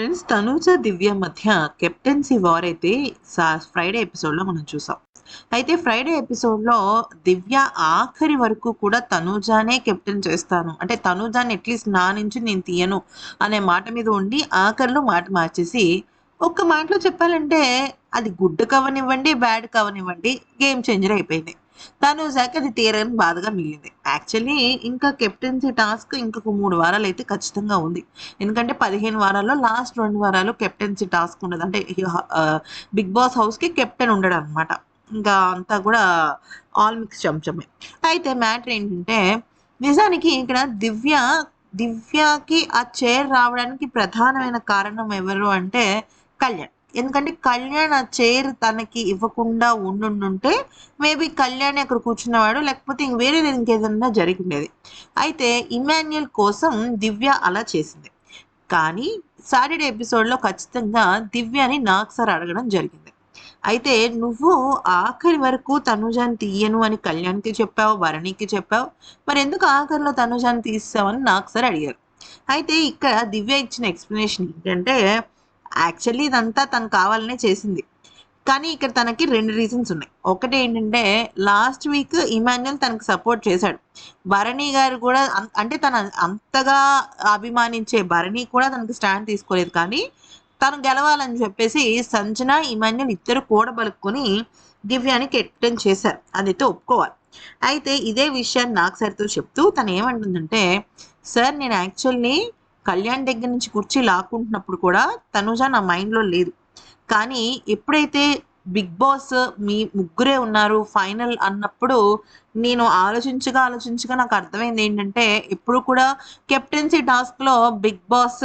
Friends Tanuja దివ్య మధ్య captaincy war అయితే Friday ఎపిసోడ్లో మనం చూసాం. అయితే ఫ్రైడే ఎపిసోడ్లో దివ్య ఆఖరి వరకు కూడా తనూజానే కెప్టెన్ చేస్తాను. అంటే తనూజాని అట్లీస్ట్ నా నుంచి నేను తీయను అనే మాట మీద ఉండి ఆఖరిలో మాట మార్చేసి ఒక్క మాటలో చెప్పాలంటే అది గుడ్ కవనివ్వండి బ్యాడ్ కవనివ్వండి గేమ్ చేంజర్ అయిపోయింది. తను జాక అది తీరని బాధగా మిగిలింది. యాక్చువల్లీ ఇంకా కెప్టెన్సీ టాస్క్ ఇంకొక మూడు వారాలు అయితే ఖచ్చితంగా ఉంది. ఎందుకంటే పదిహేను వారాల్లో లాస్ట్ రెండు వారాలు కెప్టెన్సీ టాస్క్ ఉండదు. అంటే బిగ్ బాస్ హౌస్కి కెప్టెన్ ఉండడం అనమాట ఇంకా అంతా కూడా ఆల్ మిక్స్ చంచమే. అయితే మ్యాటర్ ఏంటంటే నిజానికి ఇక్కడ దివ్య దివ్యకి ఆ చైర్ రావడానికి ప్రధానమైన కారణం ఎవరు అంటే కళ్యాణ్. ఎందుకంటే కళ్యాణ్ ఆ చైర్ తనకి ఇవ్వకుండా ఉండుంటే మేబీ కళ్యాణ్ అక్కడ కూర్చున్నవాడు లేకపోతే ఇంక వేరే ఇంకేదన్నా జరిగి ఉండేది అయితే ఇమాన్యుయల్ కోసం దివ్య అలా చేసింది. కానీ సాటర్డే ఎపిసోడ్లో ఖచ్చితంగా దివ్యని నాకు సార్ అడగడం జరిగింది. అయితే నువ్వు ఆఖరి వరకు తనుజాన్ని తీయను అని కళ్యాణ్కి చెప్పావు భరణికి చెప్పావు. మరి ఎందుకు ఆఖరిలో తనుజాన్ని తీస్తావని నాకు సార్ అడిగారు. అయితే ఇక్కడ దివ్య ఇచ్చిన ఎక్స్ప్లెనేషన్ ఏంటంటే యాక్చువల్లీ ఇదంతా తను కావాలనే చేసింది. కానీ ఇక్కడ తనకి రెండు రీజన్స్ ఉన్నాయి. ఒకటి ఏంటంటే లాస్ట్ వీక్ ఇమాన్యుల్ తనకు సపోర్ట్ చేశాడు. భరణి గారు కూడా అంటే తన అంతగా అభిమానించే భరణి కూడా తనకి స్టాండ్ తీసుకోలేదు. కానీ తను గెలవాలని చెప్పేసి సంజన ఇమాన్యుల్ ఇద్దరు కూడబలుక్కొని దివ్యాని కెప్టెన్ చేశారు. అదైతే ఒప్పుకోవాలి. అయితే ఇదే విషయాన్ని నాకు సరితో చెప్తూ తను ఏమంటుందంటే సార్ నేను యాక్చువల్లీ కళ్యాణ్ దగ్గర నుంచి కుర్చీ లాక్కుంటున్నప్పుడు కూడా తనుజ నా మైండ్లో లేదు. కానీ ఎప్పుడైతే బిగ్ బాస్ మీ ముగ్గురే ఉన్నారు ఫైనల్ అన్నప్పుడు నేను ఆలోచించగా ఆలోచించగా నాకు అర్థమైంది ఏంటంటే ఎప్పుడు కూడా కెప్టెన్సీ టాస్క్లో బిగ్ బాస్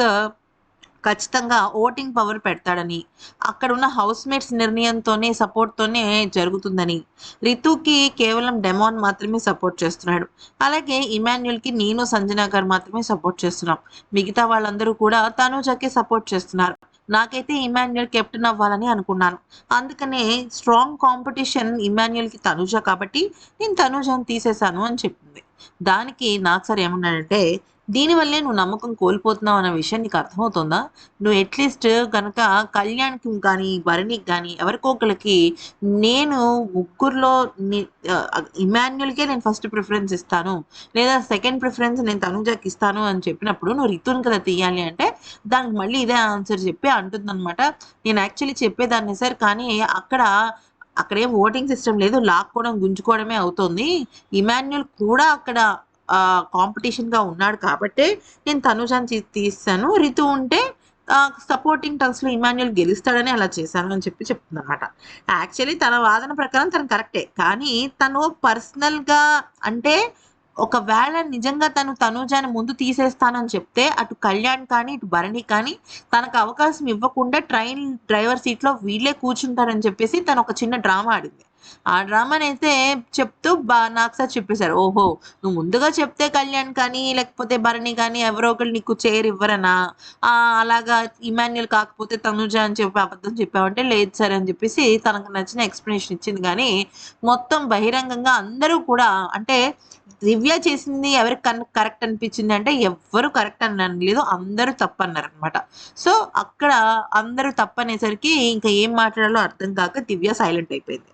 ఖచ్చితంగా ఓటింగ్ పవర్ పెడతాడని అక్కడ ఉన్న హౌస్ మేట్స్ నిర్ణయంతోనే సపోర్ట్తోనే జరుగుతుందని. రితుకి కేవలం డెమాన్ మాత్రమే సపోర్ట్ చేస్తున్నాడు. అలాగే ఇమాన్యుల్కి నేను సంజనా గారు మాత్రమే సపోర్ట్ చేస్తున్నాం. మిగతా వాళ్ళందరూ కూడా తనుజకి సపోర్ట్ చేస్తున్నారు. నాకైతే ఇమాన్యుల్ కెప్టెన్ అవ్వాలని అనుకున్నాను. అందుకనే స్ట్రాంగ్ కాంపిటీషన్ ఇమాన్యుల్కి తనుజ కాబట్టి నేను తనుజాని తీసేశాను అని చెప్పింది. దానికి నాకు సార్ ఏమన్నాడంటే దీనివల్లే నువ్వు నమ్మకం కోల్పోతున్నావు అన్న విషయం నీకు అర్థమవుతుందా? నువ్వు అట్లీస్ట్ కనుక కళ్యాణ్కి కానీ భరణికి కానీ ఎవరికొకరికి నేను ముగ్గురులో ఇమాన్యుల్కే నేను ఫస్ట్ ప్రిఫరెన్స్ ఇస్తాను. లేదా సెకండ్ ప్రిఫరెన్స్ నేను తనుజాకి ఇస్తాను అని చెప్పినప్పుడు నువ్వు రితున్ కదా తీయాలి అంటే దానికి మళ్ళీ ఇదే ఆన్సర్ చెప్పి అంటుందన్నమాట. నేను యాక్చువల్లీ చెప్పేదాన్ని సార్ కానీ అక్కడ అక్కడేం ఓటింగ్ సిస్టమ్ లేదు. లాక్కోవడం గుంజుకోవడమే అవుతుంది. ఇమాన్యుల్ కూడా అక్కడ కాంపిటీషన్గా ఉన్నాడు కాబట్టే నేను తనుజాన్ని తీస్తాను. రితు ఉంటే సపోర్టింగ్ టర్మ్స్లో ఇమాన్యుల్ గెలుస్తాడని అలా చేశాను అని చెప్పి చెప్తుంది అనమాట యాక్చువల్లీ తన వాదన ప్రకారం తను కరెక్టే కానీ తను పర్సనల్గా అంటే ఒకవేళ నిజంగా తను తనుజాని ముందు తీసేస్తానని చెప్తే అటు కళ్యాణ్ కానీ ఇటు భరణి కానీ తనకు అవకాశం ఇవ్వకుండా ట్రైన్ డ్రైవర్ సీట్లో వీళ్ళే కూర్చుంటారని చెప్పేసి తను ఒక చిన్న డ్రామా ఆడింది. ఆ డ్రామాని అయితే చెప్తూ బా నాకు సార్ చెప్పేశారు ఓహో నువ్వు ముందుగా చెప్తే కళ్యాణ్ కానీ లేకపోతే భరణి కానీ ఎవరో ఒకరు నీకు చైర్ ఇవ్వరనా అలాగా ఇమాన్యుల్ కాకపోతే తనుజ అని చెప్పి అబద్ధం చెప్పావంటే లేదు సార్ అని చెప్పేసి తనకు నచ్చిన ఎక్స్ప్లెనేషన్ ఇచ్చింది. కానీ మొత్తం బహిరంగంగా అందరూ కూడా అంటే దివ్య చేసింది ఎవరికి కన్ కరెక్ట్ అనిపించింది అంటే ఎవ్వరు కరెక్ట్ అని అనలేదు అందరూ తప్పు అనమాట సో అక్కడ అందరూ తప్పు అనేసరికి ఇంకా ఏం మాట్లాడాలో అర్థం కాక దివ్య సైలెంట్ అయిపోయింది.